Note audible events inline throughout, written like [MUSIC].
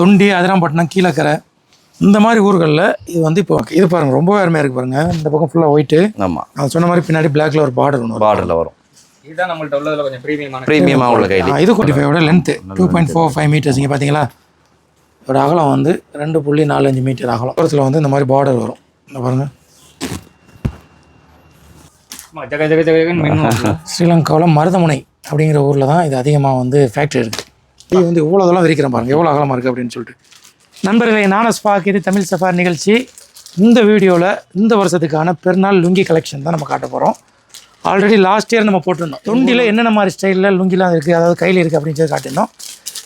தொண்டி அதிராம்பட்டினம் கீழக்கரை இந்த மாதிரி ஊர்களில் இது வந்து இப்போ இது பாருங்கள் ரொம்ப அருமையாக இருக்குது பாருங்கள் இந்த பக்கம் ஃபுல்லாக ஒயிட்டு ஆமாம் நான் சொன்ன மாதிரி பின்னாடி பிளாக்ல ஒரு பார்டர் ஒன்று வரும். பார்டரில் வரும். இதுதான் நம்மள்ட்ட உள்ளதுல கொஞ்சம் ப்ரீமியமான ப்ரீமியமாக உள்ள கைலி இது குட்டி ஃபைவோட length two point four five metres இங்கே பார்த்தீங்களா இதோட அகலம் வந்து ரெண்டு புள்ளி நாலஞ்சு மீட்டர் அகலம். தூரத்தில் வந்து இந்த மாதிரி பார்டர் வரும். இந்த பாருங்கள். ஸ்ரீலங்காவில் மருதமுனை அப்படிங்கிற ஊரில் தான் இது அதிகமாக வந்து ஃபேக்ட்ரி இருக்குது இது வந்து இவ்வளோ இதெல்லாம் விரிக்கிறேன் பாருங்கள் எவ்வளோ அகலமாக இருக்குது அப்படின்னு சொல்லிட்டு. நண்பர்களே நானஸ் ஸ்பாக் தமிழ் சஃபார் நிகழ்ச்சி. இந்த வீடியோவில் இந்த வருஷத்துக்கான பெருநாள் லுங்கி கலெக்ஷன் தான் நம்ம காட்ட போகிறோம் ஆல்ரெடி லாஸ்ட் இயர் நம்ம போட்டிருந்தோம். தொண்டியில் என்னென்ன மாதிரி ஸ்டைலில் லுங்கிலாம் இருக்குது அதாவது கையில் இருக்குது அப்படின்னு சொல்லி காட்டியிருந்தோம்.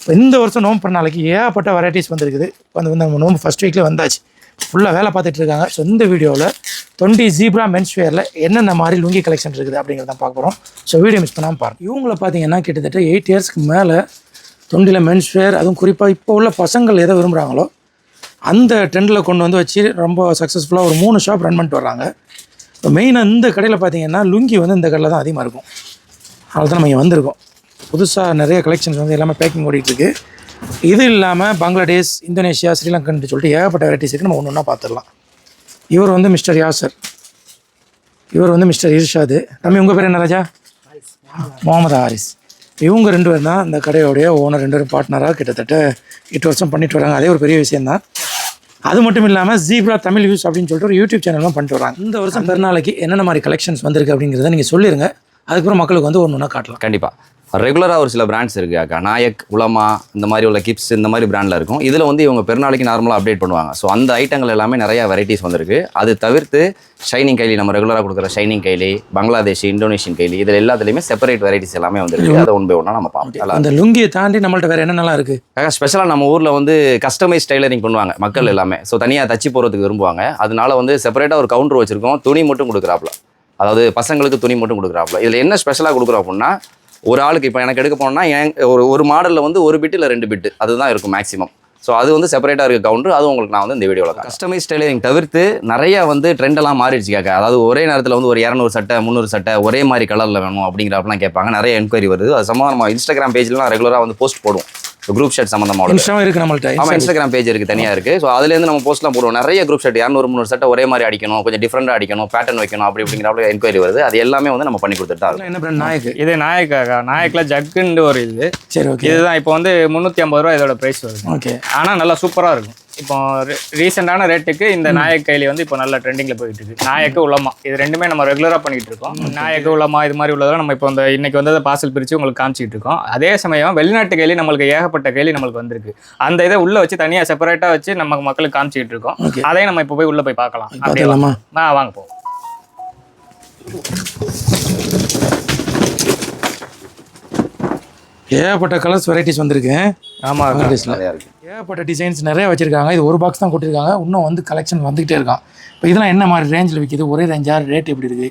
இப்போ இந்த வருஷம் நோம்பு நாளைக்கு ஏகப்பட்ட வெரைட்டிஸ் வந்திருக்குது. வந்து வந்து நம்ம நோம்பு ஃபஸ்ட் வீக்கில் வந்தாச்சு. ஃபுல்லாக வேலை பார்த்துட்டு இருக்காங்க. ஸோ இந்த வீடியோவில் தொண்டி ஜீப்ரா மென்ஸ்வேரில் என்னென்ன மாதிரி லுங்கி கலெக்ஷன் இருக்குது அப்படிங்கிறத பார்க்க போகிறோம் ஸோ வீடியோ மிஸ் பண்ணாமல் பாருங்கள் இவங்கள பார்த்தீங்கன்னா கிட்டத்தட்ட எயிட் இயர்ஸ்க்கு மேலே தொண்டியில் மென்ஸ்வேர் அதுவும் குறிப்பாக இப்போ உள்ள பசங்கள் எதை விரும்புகிறாங்களோ அந்த ட்ரெண்டில் கொண்டு வந்து வச்சு ரொம்ப சக்ஸஸ்ஃபுல்லாக ஒரு மூணு ஷாப் ரன் பண்ணிட்டு வர்றாங்க. இப்போ மெயினாக இந்த கடையில் பார்த்தீங்கன்னா லுங்கி வந்து இந்த கடையில் தான் அதிகமாக இருக்கும். அதனால தான் நம்ம இங்கே வந்திருக்கோம். புதுசாக நிறைய கலெக்ஷன்ஸ் வந்து எல்லாமே பேக்கிங் ஓடிட்டுருக்கு. இது இல்லாமல் பங்களாதேஷ் இந்தோனேஷியா ஸ்ரீலங்கன் சொல்லிட்டு ஏகப்பட்ட வெரைட்டிஸ் இருக்குது நம்ம ஒன்று ஒன்றா பார்த்துடலாம் இவர் வந்து மிஸ்டர் யாசர். இவர் வந்து மிஸ்டர் இர்ஷாது. தம்பி உங்கள் பேர் என்ன ராஜா? முகமது ஹாரிஸ். இவங்க ரெண்டு பேரும் தான் இந்த கடையோடைய ஓனர் ரெண்டு பேரும் பார்ட்னராக கிட்டத்தட்ட எட்டு வருஷம் பண்ணிட்டு வராங்க. அதே ஒரு பெரிய விஷயம்தான் அது மட்டும் இல்லாமல் ஜீப்ரா தமிழ் வியூஸ் அப்படின்னு சொல்லிட்டு ஒரு யூடியூப் சேனலும் பண்ணிட்டு வராங்க. இந்த வருஷம் பெருநாளைக்கு என்னென்ன மாதிரி கலெக்ஷன்ஸ் வந்திருக்கு அப்படிங்கிறத நீங்கள் சொல்லிடுங்க அதுக்கப்புறம் மக்களுக்கு வந்து ஒன்று ஒன்றா காட்டலாம். கண்டிப்பாக ரெகுலராக ஒரு சில பிராண்ட்ஸ் இருக்குது அக்கா நாயக் உலமா இந்த மாதிரி உள்ள கிப்ஸ் இந்த மாதிரி பிராண்டில் இருக்கும். இதில் வந்து இவங்க பெருநாளைக்கு நார்மலாக அப்டேட் பண்ணுவாங்க. ஸோ அந்த ஐட்டங்கள் எல்லாமே நிறைய வெரைட்டிஸ் வந்திருக்கு. அது தவிர்த்து ஷைனிங் கைலி நம்ம ரெகுலராக கொடுக்குற ஷைனிங் கைலி பங்களாதேஷ் இந்தோனேஷியன் கைலி இதில் எல்லாத்துலேயுமே செப்பரேட் வெரைட்டிஸ் எல்லாமே வந்திருக்கு. அதை ஒன் பை ஒன்றா நம்ம பார்ப்போம். அந்த லுங்கியை தாண்டி நம்மள்ட்ட வேறு என்னென்னலாம் இருக்குது அக்கா ஸ்பெஷலாக நம்ம ஊரில் வந்து கஸ்டமைஸ் டைலரிங் பண்ணுவாங்க மக்கள் எல்லாமே. ஸோ தனியாக தச்சு போகிறதுக்கு விரும்புவாங்க. அதனால வந்து செப்பரேட்டாக ஒரு கவுண்டர் வச்சுருக்கோம். துணி மட்டும் கொடுக்குறாப்புல. அதாவது பசங்களுக்கு துணி மட்டும் கொடுக்குறாப்புல. இதில் என்ன ஸ்பெஷலாக கொடுக்குறோம் அப்படின்னா ஒரு ஆளுக்கு இப்போ எனக்கு எடுக்க போனோம்னா ஒரு ஒரு மாடலில் வந்து ஒரு பிட்டு இல்லை ரெண்டு பிட்டு அதுதான் இருக்கும் மேக்ஸிமம் ஸோ அது வந்து செப்பரேட்டாக இருக்க கவுண்டர் அது உங்களுக்கு நான் வந்து இந்த வீடியோவில் கஸ்டமைஸ் டெய்லரிங் தவிர்த்து நிறைய வந்து ட்ரெண்டெல்லாம் மாறிடுச்சு கேட்க அதாவது ஒரே நேரத்தில் வந்து ஒரு இரநூறு சட்டை முந்நூறு சட்டை ஒரே மாதிரி கலரில் வேணும் அப்படிங்கிறப்பெல்லாம் கேட்பாங்க. நிறைய என்கொயரி வருது. அது சம்மந்தமாக நம்ம இன்ஸ்டாகிராம் பேஜ்லாம் ரெகுலராக வந்து போஸ்ட் போடுவோம். குரூப் ஷர்ட் சம்மந்தமாக இன்ஸ்டாவும் இருக்குது நம்மள்ட்ட ஆமாம் இன்ஸ்டாகிராம் பேஜ் இருக்குது தனியாக இருக்குது ஸோ அதுலேருந்து நம்ம போஸ்ட்லாம் போடுவோம். நிறைய குரூப் செட் இரநூறு முந்நூறு சட்டை ஒரே மாதிரி அடிக்கணும் கொஞ்சம் டிஃப்ரெண்டாக அடிக்கணும் பேட்டர்ன் வைக்கணும் அப்படி அப்படிங்கிறப்ப என்கொயரி வருது. அது எல்லாமே வந்து நம்ம பண்ணி கொடுத்துட்டு இருக்கோம். என்ன பிராண்ட் நாயக்கு. இது நாயக்காக்கா நாயக்கில் ஜக்குன்னு ஒரு இது. சரி ஓகே. இதுதான் இப்போ வந்து முந்நூற்றி ஐம்பது ரூபா இதோட ப்ரைஸ் வருது. ஓகே. ஆனால் நல்லா சூப்பராக இருக்கும். இப்போ ரீசெண்டான ரேட்டுக்கு இந்த நாயக் கைலி வந்து இப்போ நல்ல ட்ரெண்டிங்கில் போயிட்டு இருக்கு. நாயக்கு உலமா. இது ரெண்டுமே நம்ம ரெகுலராக பண்ணிட்டு இருக்கோம். நாயக்கு உலமா இது மாதிரி உள்ளதெல்லாம் நம்ம இப்போ இந்த இன்னைக்கு வந்து பார்சல் பிரித்து உங்களுக்கு காமிச்சிட்டு இருக்கோம். அதே சமயம் வெளிநாட்டு கைலி நம்மளுக்கு ஏகப்பட்ட கைலி நம்மளுக்கு வந்திருக்கு. அந்த இதை உள்ள வச்சு தனியாக செப்பரேட்டாக வச்சு நம்ம மக்களுக்கு காமிச்சிட்டு இருக்கோம். அதையும் நம்ம இப்போ போய் உள்ள போய் பார்க்கலாம். அப்படியே ஆ வாங்க போ. ஏகப்பட்ட கலர்ஸ் வெரைட்டிஸ் வந்திருக்கு. ஆமாம் வெரைட்டிஸில் ஏகப்பட்ட டிசைன்ஸ் நிறைய வச்சிருக்காங்க. இது ஒரு பாக்ஸ் தான் கொடுத்துருக்காங்க. இன்னும் வந்து கலெக்ஷன் வந்துகிட்டே இருக்கான். இப்போ இதெல்லாம் என்ன மாதிரி ரேஞ்சில் விற்கிது ஒரே ரேஞ்சா ரேட் எப்படி இருக்குது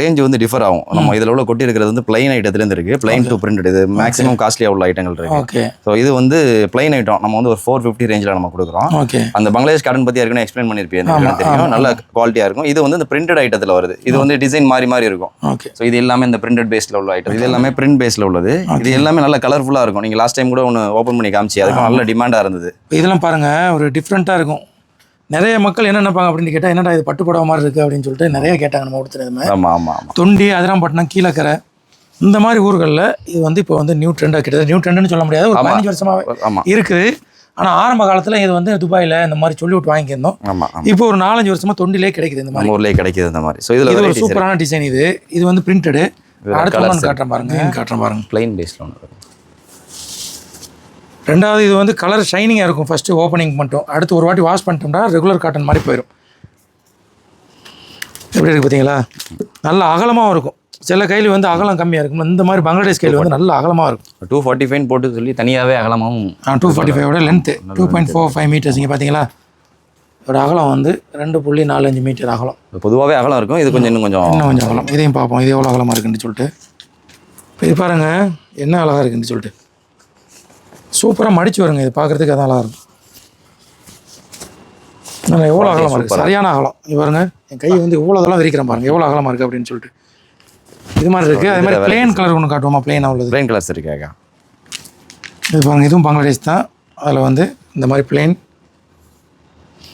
ரேஞ்ச் வந்து டிஃபர் ஆகும். நம்ம இதில் உள்ள கொட்டி இருக்கிறது வந்து பிளைன் ஐட்டத்துலேருந்து இருக்குது பிளைன் டு பிரிண்ட் இது. மேக்ஸிமம் காஸ்ட்லியாக உள்ள ஐட்டங்கள் இருக்கு. ஓகே ஸோ இது வந்து பிளைன் ஐட்டம் நம்ம வந்து ஒரு ஃபோர் ஃபிஃப்டி ரேஞ்சில் நம்ம கொடுக்குறோம். ஓகே அந்த பங்களாதேஷ் கார்டன் பற்றி ஏற்கனவே எக்ஸ்பிளைன் பண்ணியிருப்பேன் தெரியும். நல்ல குவாலிட்டியாக இருக்கும். இது வந்து இந்த பிரிண்டட் ஐட்டத்தில் வருது. இது வந்து டிசைன் மாறி மாறி இருக்கும். ஓகே ஸோ இது எல்லாமே இந்த பிரிண்டட் பேஸில் உள்ள ஐட்டம் இது எல்லாமே பிரிண்ட் பேஸில் உள்ளது. இது எல்லாமே நல்ல கலர்ஃபுல்லாக இருக்கும். நீங்கள் லாஸ்ட் டைம் கூட ஒன்று ஓப்பன் பண்ணி காமிச்சி. அதுக்கும் நல்ல டிமாண்டாக இருந்தது. இதெல்லாம் பாருங்கள் ஒரு டிஃப்ரெண்ட்டாக இருக்கும். நிறைய மக்கள் என்ன நினைப்பாங்க அப்படின்னு கேட்டால் என்னடா இது பட்டு புடவை மாதிரி இருக்குது அப்படின்னு சொல்லிட்டு நிறைய கேட்டாங்க நம்ம கொடுத்துருந்தோமே ஆமாம் ஆமாம் தொண்டி அதிராம்பட்டினம் கீழக்கரை இந்த மாதிரி ஊர்களில் இது வந்து இப்போ வந்து நியூ ட்ரெண்டாக கிட்டத்தட்ட நியூ ட்ரெண்டுன்னு சொல்ல முடியாது. ஒரு. பதினஞ்சு வருஷமாவே ஆமாம் இருக்குது. ஆனால் ஆரம்ப காலத்தில் இது வந்து துபாயில் இந்த மாதிரி சொல்லி விட்டு வாங்கியிருந்தோம். இப்போ ஒரு நாலஞ்சு வருஷமா தொண்டிலே கிடைக்குது இந்த மாதிரி. ஊர்லேயே கிடைக்கிது இந்த மாதிரி. ஸோ இதில் இது ஒரு சூப்பரான டிசைன் இது. இது வந்து பிரிண்டடு அடுத்த காட்டுறேன் பாருங்க. காட்டுறேன் பாருங்க. பிளைன் பேஸில் ஒன்று ரெண்டாவது இது வந்து கலர் ஷைனிங்காக இருக்கும். ஃபஸ்ட்டு ஓப்பனிங் மட்டும். அடுத்து ஒரு வாட்டி வாஷ் பண்ணிட்டோம்னா ரெகுலர் காட்டன் மாதிரி போயிடும் எப்படி இருக்குது பார்த்தீங்களா? நல்ல அகலமாகவும் இருக்கும். சில கையில் வந்து அகலம் கம்மியாக இருக்கும். இந்த மாதிரி பங்களாதேஷ் கையில் வந்து நல்ல அகலமாக இருக்கும். டூ ஃபார்ட்டி ஃபைன் போட்டு சொல்லி தனியாகவே அகலமாகவும் two forty ஃபைவோட length two point four five metres இங்கே பார்த்தீங்களா? இதோட அகலம் வந்து ரெண்டு புள்ளி நாலஞ்சு மீட்டர் அகலம். பொதுவாகவே அகலம் இருக்கும். இது கொஞ்சம் இன்னும் கொஞ்சம் இன்னும் கொஞ்சம் அகலம். இதையும் பார்ப்போம். இது எவ்வளோ அகலமாக இருக்குன்னு சொல்லிட்டு. இப்போ இது பாருங்கள் என்ன அழகாக இருக்குன்னு சொல்லிட்டு. சூப்பராக மடிச்சு வருங்க இது பார்க்குறதுக்கு அதான் இருக்கும். நல்லா எவ்வளோ அகலமாக இருக்குது சரியான அகலம். இது பாருங்க. என் கை வந்து இவ்வளோ இதெல்லாம் விரிக்கிறேன் பாருங்க. எவ்வளோ அகலமாக இருக்குது அப்படின்னு சொல்லிட்டு. இது மாதிரி இருக்குது அதே மாதிரி பிளேன் கலர் ஒன்று காட்டுவோமா? பிளேனாக உள்ளது. பிளைன் கலர்ஸ் இருக்காக்கா? இது பாருங்க. இதுவும் பங்களாதேஷ் தான். அதில் வந்து இந்த மாதிரி பிளெயின்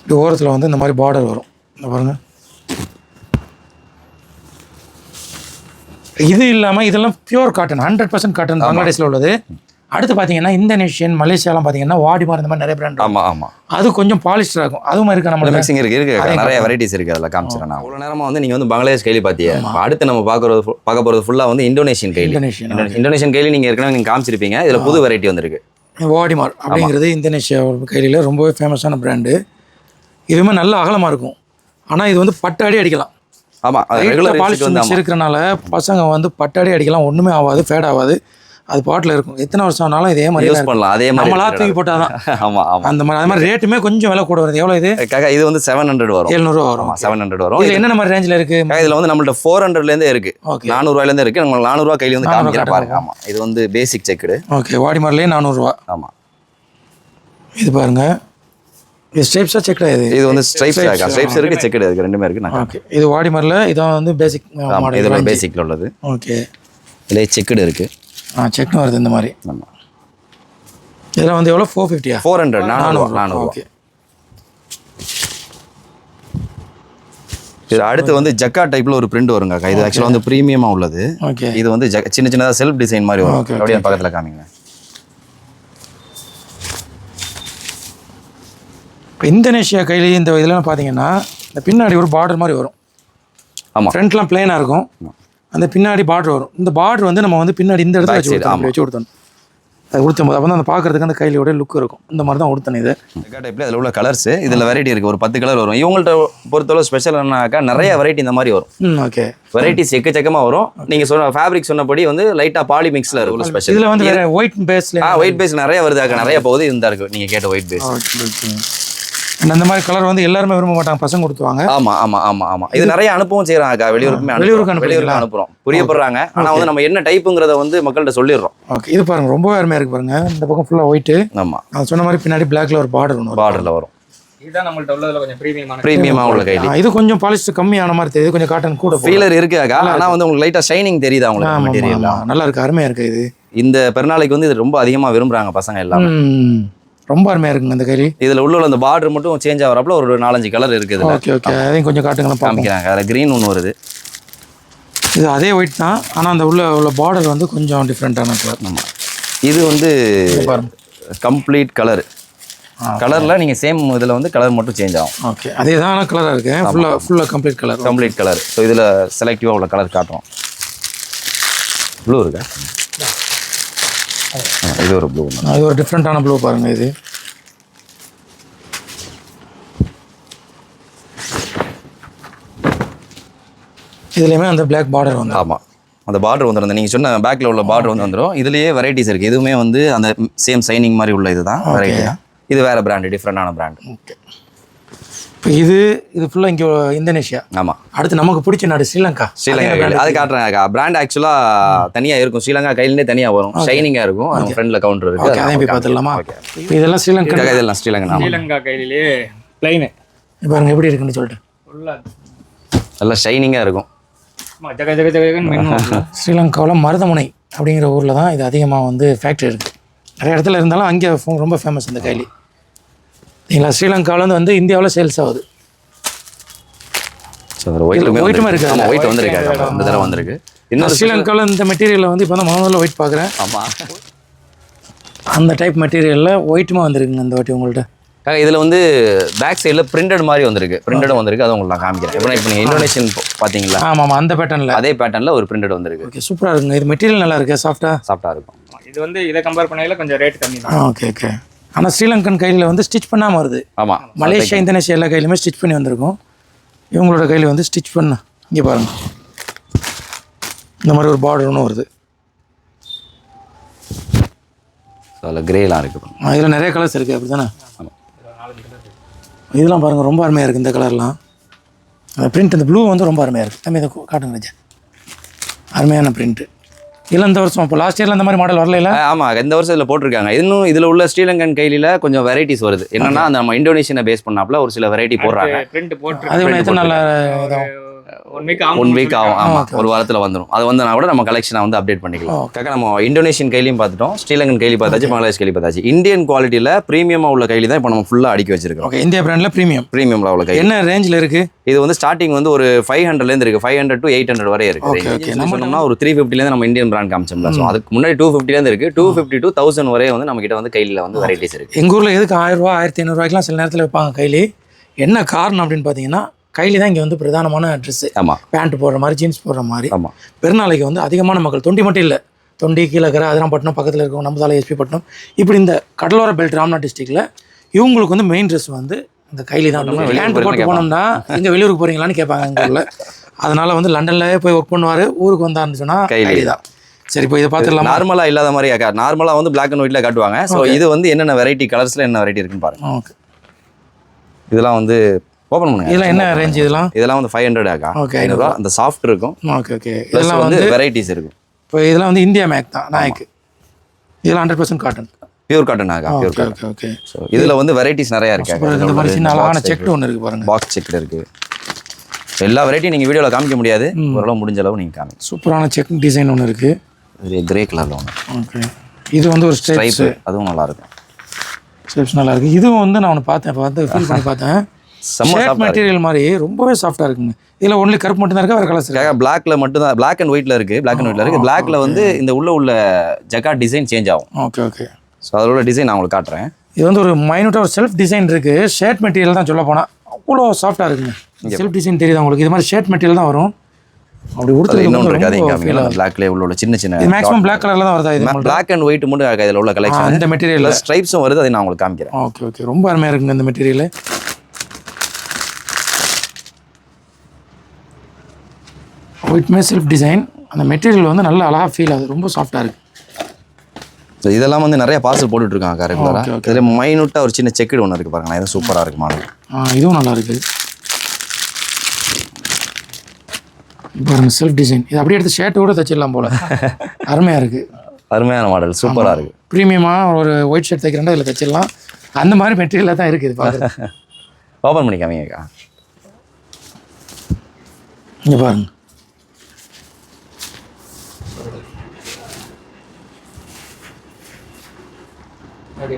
இது ஓரத்தில் வந்து இந்த மாதிரி பார்டர் வரும். இந்த பாருங்க. இது இல்லாமல் இதெல்லாம் pure cotton hundred percent cotton பங்களாதேஷில் உள்ளது. அடுத்து பார்த்தீங்கன்னா இந்தோனேஷியன் மலேசியாலாம் பார்த்தீங்கன்னா வாடிமார் இந்த மாதிரி நிறைய பிராண்ட் ஆமா ஆமா. அது கொஞ்சம் பாலிஸ்டர் ஆகும் அதுவும் இருக்கு நம்ம மிக்சிங் இருக்கு இருக்கு. அதே நிறைய வெரைட்டிஸ் இருக்கு அதில் காமிச்சிடறேன் நான். அவ்வளோ நேரமா வந்து நீங்க வந்து பங்களாதேஷ் கைலி பாத்தியே இப்ப அடுத்து நம்ம பார்க்கறது பார்க்க போறது ஃபுல்லா வந்து இந்தோனேஷியன் கைலி இந்தோனேஷியன் இந்தோ- இந்தோனேஷியன் கைலி நீங்க ஏற்கனவே நீங்க காமிச்சிருப்பீங்க. இதுல புது வெரைட்டி வந்திருக்கு வாடிமார் அப்படிங்கிறது இந்தோனேஷியா கைலியில் ரொம்பவே ஃபேமஸான பிராண்டு இதுவுமே நல்ல அகலமாக இருக்கும். ஆனால் இது வந்து பட்டாடி அடிக்கலாம். ஆமா அது ரெகுலர் பாலிஷ் இருக்கிறனால பசங்க வந்து பட்டாடி அடிக்கலாம். ஒன்றுமே ஆகாது ஃபேட் ஆகாது அது பாட்டில் இருக்கும். எத்தனை வருஷம் ஆனாலும் இதே மாதிரி யூஸ் பண்ணலாம். அதே மாதிரி நம்மளா. தூக்கி போட்டாதான். [LAUGHS] ஆமா ஆமா. அந்த மாதிரி அது மாதிரி ரேட்டுமே கொஞ்சம் விலை கூட வருது. எவ்வளோ இது? காக்கா இது வந்து செவன் ஹண்ட்ரட் வரும். எழுநூறுவா வரும். செவன் ஹண்ட்ரட் வரும். இதில் என்னென்ன மாதிரி ரேஞ்சில் இருக்கு? இதுல வந்து நம்மள்ட்ட ஃபோர் ஹண்ட்ரட்ல இருந்தே இருக்கு. ஓகே நானூறுவாயில இருந்தே இருக்கு. உங்களுக்கு நானூறுவா கையில வந்து 400 காமிக்கிறேன். பாருங்க. ஆமா இது வந்து பேசிக் செக்குடு ஓகே வாடிமார்லேயே நானூறுரூவா ஆமா. இது பாருங்க. இது ஸ்டெப்ஸாக செக் இது? இது வந்து ஸ்ட்ரைப்ஸ் ஸ்ட்ரைப்ஸ் இருக்கு செக்குடு இருக்கு ரெண்டுமே இருக்கு நான் ஓகே இது வாடிமாரில் இதான் வந்து பேசிக் ஆமா, மாடல் இதுல பேசிக்ல உள்ளது. ஓகே இதுல செக்குடு இருக்கு. ஆ செக்னு வருது இந்த மாதிரி. ஆமா. இதெல்லாம் வந்து எவ்வளோ ஃபோர் ஃபிஃப்டியா ஃபோர் ஹண்ட்ரட் நானூறுவா நானூறுவா ஓகே. இது அடுத்து வந்து ஜக்கா டைப்ல ஒரு பிரிண்ட் வருங்க. இது ஆக்சுவலாக வந்து ப்ரீமியமா உள்ளது. ஓகே இது வந்து சின்ன சின்னதா செல்ஃப் டிசைன் மாதிரி வரும். அப்படியே பக்கத்துல காமிங்க. இப்போ இந்தோனேஷியா கையிலேயே இந்த இதெல்லாம் பார்த்தீங்கன்னா இந்த பின்னாடி ஒரு பார்டர் மாதிரி வரும். ஆமா. ஃப்ரண்ட்லாம் பிளேனாக இருக்கும். அந்த பின்னாடி பார்டர் வரும். இந்த பார்டர் வந்து நம்ம வந்து பின்னாடி இந்த இடத்துல வச்சு கொடுத்தோம் வச்சு கொடுத்தோம் அது கொடுத்தும் போது அப்போ தான் அந்த பார்க்கறதுக்கு அந்த கையிலோட லுக் இருக்கும். இந்த மாதிரி தான் கொடுத்தேன் இது. டைப்ல இதுல உள்ள கலர்ஸ் இதுல வெரைட்டி இருக்கு. ஒரு பத்து கலர் வரும். இவங்கள்ட்ட பொறுத்தளவு ஸ்பெஷல் என்னன்னாக்கா நிறைய வெரைட்டி இந்த மாதிரி வரும். ஓகே வெரைட்டிஸ் எக்கச்சக்கமா வரும். நீங்க சொன்ன ஃபேப்ரிக் சொன்னபடி வந்து லைட்டா பாலி மிக்ஸ்ல இருக்கும் ஸ்பெஷல் இதில் வந்து ஒயிட் பேஸில் ஆ ஒயிட் பேஸ் நிறைய வருது அக்கா. நிறைய போகுது. இந்த இருக்கு. நீங்க கேட்ட ஒயிட் பேஸ் அந்த மாதிரி கலர் வந்து எல்லாருமே விரும்ப மாட்டாங்க. பசங்க கொடுத்துவாங்க ஆமா ஆமா ஆமா ஆமா. இது நிறைய அனுப்பவும் செய்யறாங்க அக்கா. வெளியூருக்குமே வெளியூருக்கு அனுப்புறோம். வெளியூருக்கு அனுப்புறோம். புரியப்படுறாங்க. ஆனா வந்து நம்ம என்ன டைப்புங்கிறத வந்து மக்கள்கிட்ட சொல்லிடுறோம். ஓகே இது பாருங்க ரொம்ப அருமையாக இருக்கு பாருங்க. இந்த பக்கம் ஃபுல்லாக ஒயிட்டு ஆமா. நான் சொன்ன மாதிரி பின்னாடி பிளாக்ல ஒரு பார்டர் ஒன்று. பார்டர்ல வரும். இதுதான் நம்மள்ட்ட உள்ளதுல கொஞ்சம் ப்ரீமியமான ப்ரீமியமா உள்ள கைலி. இது கொஞ்சம் பாலிஸ்டர் கம்மியான மாதிரி தெரியுது. கொஞ்சம் காட்டன் கூட. ஃபீலர் இருக்கு அக்கா. ஆனா வந்து உங்களுக்கு லைட்டா ஷைனிங் தெரியுதா உங்களுக்கு? மெட்டீரியல். நல்லா இருக்கு. அருமையா இருக்கு இது. இந்த பெருநாளைக்கு வந்து இது ரொம்ப அதிகமா விரும்புறாங்க பசங்க எல்லாம். ரொம்ப அருமையா இருக்குங்க இந்த கைலி இதுல உள்ள அந்த பார்டர் மட்டும் சேஞ்ச் ஆகிறப்பல ஒரு நாலஞ்சு கலர் இருக்கு இதுல. ஓகே ஓகே அதையும் கொஞ்சம் காட்டுங்களேன் காமிக்கிறாங்க. அதுல கிரீன் ஒன்று வருது. இது அதே ஒயிட் தான். ஆனா அந்த உள்ள உள்ள பார்டர் வந்து கொஞ்சம் டிஃப்ரெண்ட்டான கலர் ஆமா. இது வந்து கம்ப்ளீட் கலர் கலர்ல நீங்க சேம் இதுல வந்து கலர் மட்டும் சேஞ்ச் ஆகும். ஓகே அதே தான் கலராக இருக்கு. ஃபுல்லாக ஃபுல்லாக complete colour complete colour so இதுல செலக்டிவா உள்ள கலர் காட்டுறோம். ப்ளூ இருக்கா? இது ஒரு ப்ளூ இது ஒரு டிஃப்ரெண்ட்டான ப்ளூ பாருங்க இது. இதுலேயுமே அந்த பிளாக் பார்டர் வந்து ஆமா. அந்த பார்டர் வந்துடும் நீங்க சொன்ன பேக்ல உள்ள பார்டர் வந்து வந்துடும் இதுலயே வெரைட்டிஸ் இருக்கு. இதுவுமே வந்து அந்த சேம் சைனிங் மாதிரி உள்ள இதுதான். வெரைட்டி இது வேற பிராண்டு டிஃப்ரெண்டான பிராண்ட் ஓகே இப்போ இது இது ஃபுல்லாக இங்கே இந்தோனேஷியா? ஆமா. அடுத்து நமக்கு பிடிச்ச நாடு ஸ்ரீலங்கா. ஸ்ரீலங்கா கையில். அது காட்டுறேன் பிராண்ட் ஆக்சுவலா தனியா இருக்கும். ஸ்ரீலங்கா கையிலே தனியா வரும். ஷைனிங்கா இருக்கும். நம்ம ஃப்ரண்ட்ல கவுண்டர் இருக்கு. ஓகே அதையும் போய் பார்த்துடலாமா? இதெல்லாம் ஸ்ரீலங்கா இதெல்லாம் ஸ்ரீலங்கா ஆமா ஸ்ரீலங்கா கையிலேயே பிளைனு இப்ப பாருங்க எப்படி இருக்குன்னு சொல்லிட்டு. நல்லா ஷைனிங்கா இருக்கும். சும்மா ஜக ஜக ஜகன்னு மின்னும். ஸ்ரீலங்காவில் மருதமுனை அப்படிங்கிற ஊரில் தான் இது அதிகமாக வந்து ஃபேக்ட்ரி இருக்குது நிறைய இடத்துல இருந்தாலும் அங்கே ரொம்ப ஃபேமஸ் இந்த கைலி சரிங்களா ஸ்ரீலங்காவில் வந்து இந்தியாவில் சேல்ஸ் ஆகுது. ஒயிட்டுமே இருக்கு ஆமா அதுல. ஒயிட் வந்திருக்கு. ஆமா, இந்த தடவை வந்திருக்கு. இன்னொரு ஸ்ரீலங்காவில் இந்த மெட்டீரியலில் வந்து இப்போ தான் முதல்ல ஒயிட் பார்க்குறேன். ஆமா. அந்த டைப் மெட்டீரியலில் ஒயிட்டுமே வந்திருக்குங்க இந்த வாட்டி உங்கள்கிட்ட இதுல வந்து பேக் சைடுல பிரிண்டட் மாதிரி வந்திருக்கு. பிரிண்டடும் வந்திருக்கு. அதை உங்களுக்கு நான் காமிக்கிறேன். இப்போ இப்போ நீங்கள் இந்தோனேஷியன் பார்த்தீங்களா? ஆமாம் ஆமாம் அந்த பேட்டர்னில் அதே பேட்டர்ன்ல ஒரு பிரிண்டட் வந்திருக்கு. ஓகே சூப்பராக இருக்குங்க. இது மெட்டீரியல் நல்லா இருக்கு? சாஃப்டாக சாஃப்டா இருக்கும். இது வந்து இதை கம்பேர் பண்ணையில கொஞ்சம் ரேட் கம்மி தான். ஓகே ஓகே ஆனால் ஸ்ரீலங்கன் கையில் வந்து ஸ்டிச் பண்ணாமல் வருது. ஆமா. மலேசியா இந்தோனேஷியா எல்லா கையிலுமே ஸ்டிச் பண்ணி வந்திருக்கும். இவங்களோட கையில் வந்து ஸ்டிச் பண்ண. இங்கே பாருங்க. இந்த மாதிரி ஒரு பார்டர் ஒன்று வருது. அதில் கிரேலாம் இருக்கு இதில் நிறைய கலர்ஸ் இருக்குது அப்படி தானே. இதெல்லாம் பாருங்கள் ரொம்ப அருமையாக இருக்குது இந்த கலர்லாம் அந்த பிரிண்ட் இந்த ப்ளூ வந்து ரொம்ப அருமையாக இருக்குது தம்பி இதை காட்டுங்க ராஜா. அருமையான பிரிண்ட்டு இல்லை இந்த வருஷம்? இப்போ லாஸ்ட் இயரில் அந்த மாதிரி மாடல் வரல ஆ, ஆமா இந்த வருஷம் இதுல போட்டிருக்காங்க. இன்னும் இதுல உள்ள ஸ்ரீலங்கன் கைலில கொஞ்சம் வெரைட்டிஸ் வருது. என்னன்னா அந்த நம்ம இந்தோனேஷியனை பேஸ் பண்ணாப்ல ஒரு சில வெரைட்டி போடுறாங்க. பிரிண்ட் போட்டு அது எத்தனை நல்ல இதாகும்? ஒன் வீக் ஒன் வீக் ஆகும். ஆமா. ஒரு வாரத்துல வந்துடும் அது வந்தனா கூட நம்ம கலெக்ஷனை வந்து அப்டேட் பண்ணிக்கலாம். காக்கா நம்ம இந்தோனேஷியன் கைலியும் பார்த்துட்டோம். ஸ்ரீலங்கன் கைலி பார்த்தாச்சு பங்களாதேஷ் கைலி பார்த்தாச்சு. இந்தியன் குவாலிட்டியில பிரீமியமா உள்ள கைலி தான் இப்போ நம்ம ஃபுல்லா அடுக்கி வச்சிருக்கோம் ஓகே இந்தியா பிராண்டில் ப்ரீமியம் பிரீமியம்ல உள்ள கைலி என்ன ரேஞ்சில் இருக்குது இது வந்து ஸ்டார்டிங் வந்து ஒரு ஃபைவ் ஹண்ட்ரட்லேருந்து இருக்கு. Five hundred to eight hundred வரை இருக்கு Okay, okay. நம்ம சொன்னோம்னா ஒரு த்ரீ ஃபிஃப்டிலேருந்து நம்ம இந்தியன் பிராண்ட் காமிச்சோம்ல. ஸோ அதுக்கு முன்னாடி டூ ஃபிஃப்டிலேருந்து இருக்கு. டூ ஃபிஃப்டி டூ தௌசண்ட் வரை வந்து நம்ம கிட்ட வந்து கைலியில் வந்து வெரைட்டிஸ் இருக்கு. எங்கள் ஊரில் எதுக்கு ஆயிரம் ரூபா ஆயிரத்தி ஐநூறுரூவாய்க்குலாம் சில நேரத்தில் வைப்பாங்க கைலி என்ன காரணம் அப்படின்னு பார்த்தீங்கன்னா கைலி தான் இங்கே வந்து பிரதானமான ட்ரெஸ்ஸு ஆமா. பேண்ட் போடுற மாதிரி ஜீன்ஸ் போடுற மாதிரி. ஆமா. பெருநாளைக்கு வந்து அதிகமான மக்கள் தொண்டி மட்டும் இல்லை தொண்டி கீழக்கரை அதிராம்பட்டினம் பக்கத்தில் இருக்கவங்க நம்மதால எஸ்பி பட்டினம். இப்படி இந்த கடலோர பெல்ட் ராம்நாத் டிஸ்ட்ரிக்டில் இவங்களுக்கு வந்து மெயின் ட்ரெஸ் வந்து இந்த கைலி தான் பேண்ட் போட்டு போனோம்னா எங்கே வெளியூருக்கு போகிறீங்களான்னு கேட்பாங்க எங்கள் ஊரில் அதனால வந்து லண்டன்லயே போய் ஒர்க் பண்ணுவார் ஊருக்கு வந்தாருன்னு சொன்னால் கைலி. தான் சரி இப்போ இதை பார்த்துடலாமா? நார்மலா இல்லாத மாதிரி நார்மலா வந்து பிளாக் அண்ட் ஒயிட்ல காட்டுவாங்க. ஸோ இது வந்து என்னென்ன வெரைட்டி கலர்ஸ்ல என்ன வெரைட்டி இருக்குன்னு பாருங்க. ஓகே இதெல்லாம் வந்து ஓப்பன் பண்ணுங்க. இதெல்லாம் என்ன ரேஞ்ச் இதெல்லாம்? இதெல்லாம் வந்து ஃபைவ் ஹண்ட்ரட் ஆக்கா? Okay, ஐநூறுரூவா அந்த சாஃப்ட் இருக்கும். ஓகே ஓகே இதெல்லாம் வந்து வெரைட்டிஸ் இருக்கும். இப்போ இதெல்லாம் வந்து இந்தியா மேக் தான் நாய்க்கு இதெல்லாம் hundred percent cotton pure cotton ஆகா pure okay cotton okay okay so இதுல வந்து வெரைட்டிஸ் நிறைய இருக்கு. இந்த மாதிரி சின்ன அழகான செக் ஒன்று இருக்குது பாருங்க. பாக்ஸ் செக் இருக்கு. எல்லா வெரைட்டியும் நீங்க வீடியோல காமிக்க முடியாது. ஓரளவு முடிஞ்ச அளவு நீங்க காமிங்க. சூப்பரான செக் டிசைன் ஒன்று இருக்குது இது கிரே கலர்ல ஒன்று ஓகே இது வந்து ஒரு ஸ்ட்ரைப்ஸ் ஸ்ட்ரைப் அதுவும் நல்லா இருக்கும். ஸ்ட்ரைப்ஸ் நல்லா இருக்கு. இதுவும் வந்து நான் ஒன்று பார்த்தேன் வந்து ஃபீல் பண்ணி பார்த்தேன். ஷர்ட் மெட்டீரியல் மாதிரி ரொம்பவே சாஃப்டாக இருக்குங்க. இதில் ஒன்லி கருப்பு மட்டும் தான் இருக்கா வேறு கலர்ஸ் இருக்கு காக பிளாக்ல மட்டும் தான் பிளாக் அண்ட் ஒயிட்ல இருக்கு பிளாக் அண்ட் ஒயிட்ல இருக்கு. பிளாக்ல வந்து இந்த உள்ள உள்ள ஜக்கா டிசைன் சேஞ்ச் ஆகும். ஓகே ஓகே ஸோ அதோட டிசைன் நான் உங்களுக்கு காட்டுறேன். இது வந்து ஒரு மைனூட்டாக ஒரு செல்ஃப் டிசைன் இருக்குது ஷர்ட் மெட்டீரியல் தான் சொல்ல போனால் அவ்வளோ சாஃப்டாக இருக்குங்க. செல்ஃப் டிசைன் தெரியுது உங்களுக்கு? இது மாதிரி ஷர்ட் மெட்டீரியல் தான் வரும். அப்படி கொடுத்தது இன்னொன்று இருக்கு அதையும் ரொம்ப காமிங்க feel அந்த பிளாக்ல உள்ள உள்ள சின்ன சின்ன மேக்ஸிமம் பிளாக் கலரில் தான் வருதா இது பிளாக் அண்ட் ஒயிட் மட்டும் இதுல உள்ள கலெக்ஷன் இந்த மெட்டீரியல் ஸ்ட்ரைப்ஸும் வருது அதை நான் உங்களுக்கு காமிக்கிறேன். ஓகே ஓகே ரொம்ப அருமையாக இருக்குங்க இந்த மெட்டீரியல் ஒயிட்மே செல்ஃப் டிசைன் அந்த மெட்டீரியல் வந்து நல்ல அழகாக ஃபீல் ஆகுது. ரொம்ப சாஃப்டாக இருக்குது ஸோ இதெல்லாம் வந்து நிறைய பார்சல் போட்டுட்டு இருக்காங்க ரெகுலரா Okay, okay. இதில் மைனூட்டாக ஒரு சின்ன செக்குடு ஒன்று இருக்கு பாருங்க இது சூப்பராக இருக்கு மாடல் இதுவும் நல்லா இருக்கு. பாருங்க செல்ஃப் டிசைன் இது அப்படியே எடுத்து ஷர்ட் கூட தச்சிடலாம் போல. [LAUGHS] அருமையாக இருக்குது அருமையான மாடல் சூப்பராக இருக்கு. ப்ரீமியமாக ஒரு ஒயிட் ஷர்ட் தைக்கிறேன்டா இதில் தச்சிடலாம். அந்த மாதிரி மெட்டீரியலாக தான் இருக்குது பார்க்குறது ஓப்பன் [LAUGHS] பண்ணி காமிங்கக்கா இங்கே பாருங்க. ஓகே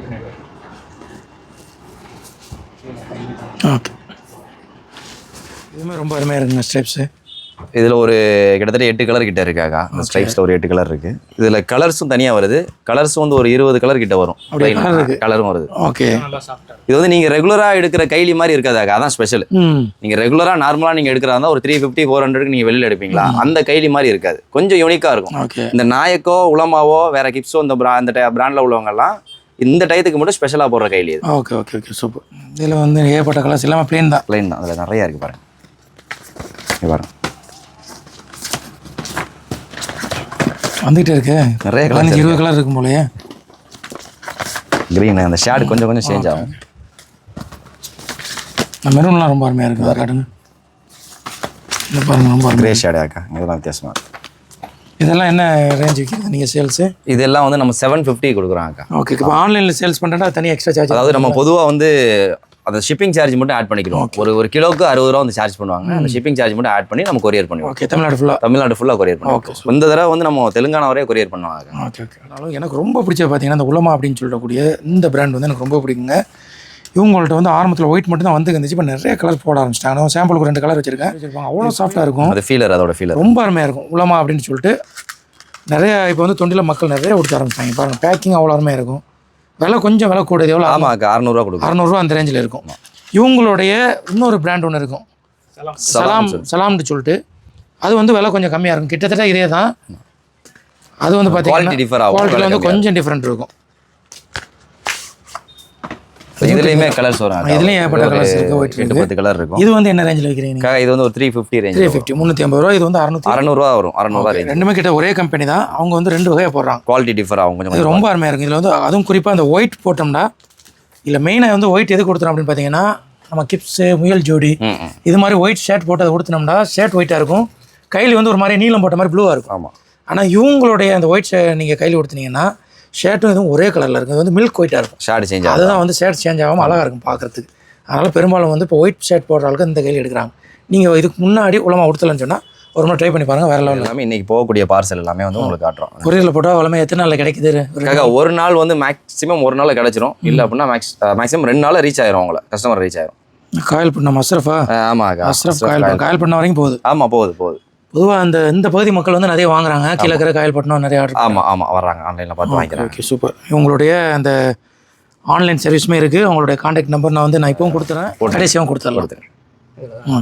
இதுவுமே ரொம்ப அருமையாக இருக்குங்க ஸ்டெப்ஸு இதில் ஒரு கிட்டத்தட்ட எட்டு கலர் கிட்ட இருக்காக்கா இந்த ஸ்ட்ரைப்ஸில் ஒரு எட்டு கலர் இருக்கு. இதில் கலர்ஸும் தனியாக வருது. கலர்ஸும் வந்து ஒரு இருபது கலர் கிட்ட வரும். கலரும் வருது. ஓகே இது வந்து நீங்கள் ரெகுலராக எடுக்கிற கைலி மாதிரி இருக்காதாக்கா அதான் ஸ்பெஷல் நீங்கள் ரெகுலராக நார்மலாக நீங்கள் எடுக்கிறதா இருந்தால் ஒரு த்ரீ ஃபிஃப்டி ஃபோர் ஹண்ட்ரட்க்கு நீங்கள் வெளியில் எடுப்பீங்களா? அந்த கைலி மாதிரி இருக்காது. கொஞ்சம் யூனிக்காக இருக்கும். இந்த நாயக்கோ உலமாவோ வேற கிப்ஸோ இந்த பிரா இந்த பிராண்டில் உள்ளவங்கெல்லாம் இந்த டயத்துக்கு மட்டும் ஸ்பெஷலாக போடுற கைலி இது. ஓகே ஓகே ஓகே சூப்பர் இதில் வந்து ஏகப்பட்ட கலர்ஸ் எல்லாமே ப்ளேன் தான். ப்ளைன் தான். அதில் நிறையா இருக்கு பாருங்க. இங்க பாருங்க. வந்துகிட்டே இருக்கு. நிறைய பதினஞ்சு இருபது கலர் இருக்கும் போலயே. கிரீன் அந்த ஷேடு கொஞ்சம் கொஞ்சம் சேஞ்ச் ஆகும். மெரூன்லாம் ரொம்ப அருமையாக இருக்குது காட்டுங்க. இந்த பாருங்க ரொம்ப கிரே ஷேடு ஆக்கா இதெல்லாம் வித்தியாசமா இருக்கு. இதெல்லாம் என்ன ரேஞ்ச் விற்கிறது நீங்கள் சேல்ஸு இதெல்லாம் வந்து நம்ம செவன் ஃபிஃப்டி கொடுக்குறோம் அக்கா. ஓகே இப்போ ஆன்லைனில் சேல்ஸ் பண்ணுறா தனி எக்ஸ்ட்ரா சார்ஜ் அதாவது நம்ம பொதுவாக வந்து அந்த ஷிப்பிங் சார்ஜ் மட்டும் ஆட் பண்ணிக்கிறோம் ஒரு ஒரு கிலோக்கு அறுபது ரூபா வந்து சார்ஜ் பண்ணுவாங்க. அந்த ஷிப்பிங் சார்ஜ் மட்டும் ஆட் பண்ணி நம்ம கொரியர் பண்ணுவோம் ஓகே தமிழ்நாடு ஃபுல்லாக தமிழ்நாடு ஃபுல்லாக கொரியர் பண்ணுவோம் இந்த தடவை வந்து நம்ம தெலுங்கானா வரையும் கொரியர் பண்ணுவாங்க ஓகே ஓகே ஆனாலும் எனக்கு ரொம்ப பிடிச்சது பார்த்தீங்கன்னா இந்த உலமா அப்படின்னு சொல்லக்கூடிய இந்த பிராண்ட் வந்து எனக்கு ரொம்ப பிடிக்குங்க. இவங்கள்ட்ட வந்து ஆரம்பத்தில் ஒயிட் மட்டும் தான் வந்து இருந்துச்சு. இப்போ நிறைய கலர் போட ஆரம்பிச்சிட்டாங்க. நான் சாம்பிளுக்கு ரெண்டு கலர் வச்சிருக்கேன். வச்சிருப்பாங்க. அவ்வளோ சாஃப்டாக இருக்கும். அது ஃபீலர் அதோட ஃபீலர் ரொம்ப அருமையாக இருக்கும். உலமா அப்படின்னு சொல்லிட்டு நிறைய இப்போ வந்து தொண்டியில் மக்கள் நிறைய கொடுக்க ஆரம்பிச்சாங்க பாருங்க பேக்கிங் அவ்வளோ அருமையாக இருக்கும். விலை கொஞ்சம் விலை கூட எவ்வளோ ஆமா அக்கா அறநூறுவா கொடுக்கும். அறநூறுவா அந்த ரேஞ்சில் இருக்கும். இவங்களுடைய இன்னொரு பிராண்ட் ஒன்று இருக்கும். சலாம். சலாம்னு சொல்லிட்டு. அது வந்து விலை கொஞ்சம் கம்மியாக இருக்கும். கிட்டத்தட்ட இதே தான் அது வந்து குவாலிட்டி பார்த்தீங்கன்னா டிஃபர் ஆகும். குவாலிட்டியில் வந்து கொஞ்சம் டிஃப்ரெண்ட் இருக்கும். இதுலயுமே கலர்ஸ் வரும். இதுலயும் ஏகப்பட்ட colours இருக்கு, white எட்டு பத்து கலர் இருக்கும். இது வந்து என்ன ரேஞ்சில் வைக்கிறீங்க இது வந்து ஒரு three fifty range three fifty முந்நூற்றி ஐம்பது ரூபா இது வந்து அறநூற்றி அறநூறுவா வரும் அறநூறுவா ரேஞ்ச் ரெண்டுமே கிட்ட ஒரே கம்பெனி தான். அவங்க வந்து ரெண்டு வகையாக போடுறாங்க. குவாலிட்டி டிஃபர் ஆகும் கொஞ்சம் ரொம்ப அருமையாக இருக்கும் இதில் வந்து அதுவும் குறிப்பாக அந்த ஒயிட் போட்டோம்னா இல்லை மெயினாக வந்து ஒயிட் எது கொடுத்துரும் அப்படின்னு பார்த்தீங்கன்னா நம்ம கிப்ஸு முயல் ஜோடி. இது மாதிரி ஒயிட் ஷர்ட் போட்டு அதை கொடுத்தோம்னா ஷர்ட் ஒயிட்டாக இருக்கும். கையில் வந்து ஒரு மாதிரி நீலம் போட்ட மாதிரி ப்ளூவாக இருக்கும். ஆமா. ஆனால் இவங்களுடைய அந்த ஒயிட் ஷர்ட் நீங்கள் கையில் கொடுத்தீங்கன்னா ஷர்ட்டும் இதுவும் ஒரே கலரில் இருக்கும். இது வந்து மில்க் ஒயிட்டாக இருக்கும். ஷேடு சேஞ்ச் அதுதான் வந்து ஷர்ட் சேஞ்ச் ஆகாமல் அழகாக இருக்கும் பார்க்குறதுக்கு. அதனால் பெரும்பாலும் வந்து இப்போ ஒயிட் ஷர்ட் போடுற ஆளுக்கு இந்த கையில் எடுக்கிறாங்க. நீங்கள் இதுக்கு முன்னாடி உலமா உடுத்தலன்னு சொன்னால் ஒரு முறை ட்ரை பண்ணி பாருங்கள் வேறு லெவலில் எல்லாமே இன்னைக்கு போகக்கூடிய பார்சல் எல்லாமே வந்து உங்களுக்கு காட்டுறோம். கொரியரில் போட்டால் உலமா எத்தனை நாளில் கிடைக்குது? ஒரு நாள். வந்து மேக்ஸிமம் ஒரு நாள் கிடைச்சிரும். இல்லை அப்படின்னா மேக்ஸ் மேக்ஸிமம் ரெண்டு நாள் ரீச் ஆயிரும் உங்களை. கஸ்டமர் ரீச் ஆயிரும். காயல் பண்ண அஸ்ரஃபா ஆமா அக்கா அஸ்ரஃப் காயல். காயல் பண்ண வரைக்கும் போகுது. ஆமா போகுது போகுது. பொதுவாக அந்த இந்த பகுதி மக்கள் வந்து நிறைய வாங்குறாங்க. கீழே இருக்கிற காயல் பட்டணம் நிறைய ஆர்டர் ஆமா ஆமா. வர்றாங்க. ஆன்லைன்ல பார்த்து வாங்கிக்கிறாங்க. Okay super. உங்களுடைய அந்த ஆன்லைன் சர்வீஸுமே இருக்குது உங்களுடைய காண்டாக்ட் நம்பர் நான் வந்து நான் இப்பவும் கொடுத்துறேன். கடைசியாகவும் கொடுத்துடலாம்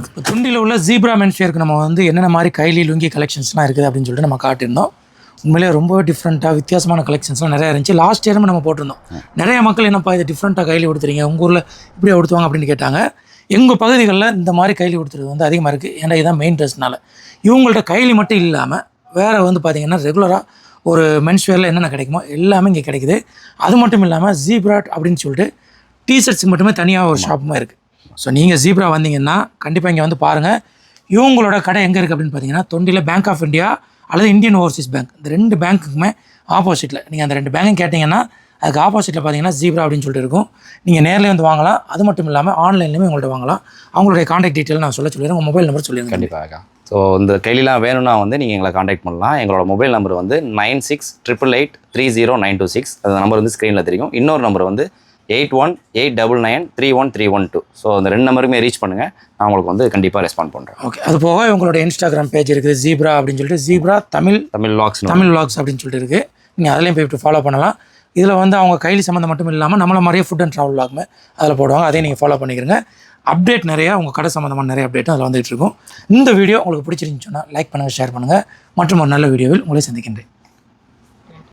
இப்போ துண்டியில் உள்ள ஜீப்ரா மென்ஸ்வேருக்கு நம்ம வந்து என்னென்ன மாதிரி கைலி லுங்கி கலெக்ஷன்ஸ்லாம் இருக்குது அப்படின்னு சொல்லிட்டு நம்ம காட்டியிருந்தோம். உண்மையிலேயே ரொம்ப டிஃப்ரெண்ட்டாக வித்தியாசமான கலெக்ஷன்ஸ்லாம் நிறையா இருந்துச்சு. லாஸ்ட் இயரும் நம்ம போட்டிருந்தோம். நிறைய மக்கள் என்னப்பா இது டிஃப்ரெண்ட்டாக கைலி கொடுத்துறீங்க உங்கள் ஊரில் இப்படியே கொடுத்துவாங்க அப்படின்னு கேட்டாங்க. எங்கள் பகுதிகளில் இந்த மாதிரி கைலி கொடுத்துறது வந்து அதிகமாக இருக்குது ஏன்னா இதுதான் மெயின் ட்ரெஸ்னால இவங்கள்ட்ட கைலி மட்டும் இல்லாமல் வேறு வந்து பார்த்திங்கன்னா ரெகுலராக ஒரு மென்ஸ்வேரில் என்னென்ன கிடைக்குமோ எல்லாமே இங்கே கிடைக்குது. அது மட்டும் இல்லாமல் ஜீப்ராட் அப்படின்னு சொல்லிட்டு டிஷர்ட்ஸ் மட்டுமே தனியாக ஒரு ஷாப்புமே இருக்குது ஸோ நீங்கள் ஜீப்ரா வந்தீங்கன்னா கண்டிப்பாக இங்கே வந்து பாருங்கள் இவங்களோட கடை எங்கே இருக்குது அப்படின்னு பார்த்தீங்கன்னா தொண்டியில் பேங்க் ஆஃப் இந்தியா அல்லது இந்தியன் ஓவர்சீஸ் பேங்க் இந்த ரெண்டு பேங்க்குக்குமே ஆப்போசிட்டில் நீங்கள் அந்த ரெண்டு பேங்க்கும் கேட்டிங்கன்னா அதுக்கு ஆப்போசிட்டில் பார்த்தீங்கன்னா ஜீப்ரா அப்படின்னு சொல்லிட்டு இருக்கும். நீங்கள் நேர்லேயே வந்து வாங்கலாம். அது மட்டும் இல்லாமல் ஆன்லைன்லேயுமே உங்கள்கிட்ட வாங்கலாம். அவங்களுடைய காண்டாக்ட் டீட்டெயில் நான் சொல்ல சொல்லிடுறேன். உங்கள் மொபைல் நம்பர் சொல்லிடுங்க. கண்டிப்பாக ஸோ இந்த கைலிலாம் வேணும்னா வந்து நீங்கள் எங்களை காண்டாக்ட் பண்ணலாம். எங்களோட மொபைல் நம்பர் வந்து nine six triple eight three zero nine two six அந்த நம்பர் வந்து ஸ்க்ரீனில் தெரியும். இன்னொரு நம்பர் வந்து eight one eight double nine three one three one two so அந்த ரெண்டு நம்பருமே ரீச் பண்ணுங்கள் நான் உங்களுக்கு வந்து கண்டிப்பாக ரெஸ்பாண்ட் பண்ணுறேன் ஓகே அது போக உங்களுடைய இன்ஸ்டாகிராம் பேஜ் இருக்குது. ஜீப்ரா அப்படின்னு சொல்லிட்டு zebra Tamil Tamil vlogs Tamil vlogs அப்படின்னு சொல்லிட்டு இருக்குது நீங்கள் அதுலேயும் போய் ஃபாலோ பண்ணலாம். இதில் வந்து அவங்க கைலி சம்மந்தம் மட்டும் இல்லாமல் நம்மள மாதிரியே ஃபுட் அண்ட் ட்ராவல் ஆகும் அதில் போடுவாங்க. அதையும் நீங்கள் ஃபாலோ பண்ணிக்கிறங்க அப்டேட் நிறையா உங்கள் கடை சம்மந்தமான நிறைய அப்டேட்டும் அதில் வந்துகிட்டு இருக்கும் இந்த வீடியோ உங்களுக்கு பிடிச்சிருந்துச்சுன்னா லைக் பண்ணுங்கள் ஷேர் பண்ணுங்கள் மற்றும் ஒரு நல்ல வீடியோவில் உங்களை சந்திக்கின்றேன்.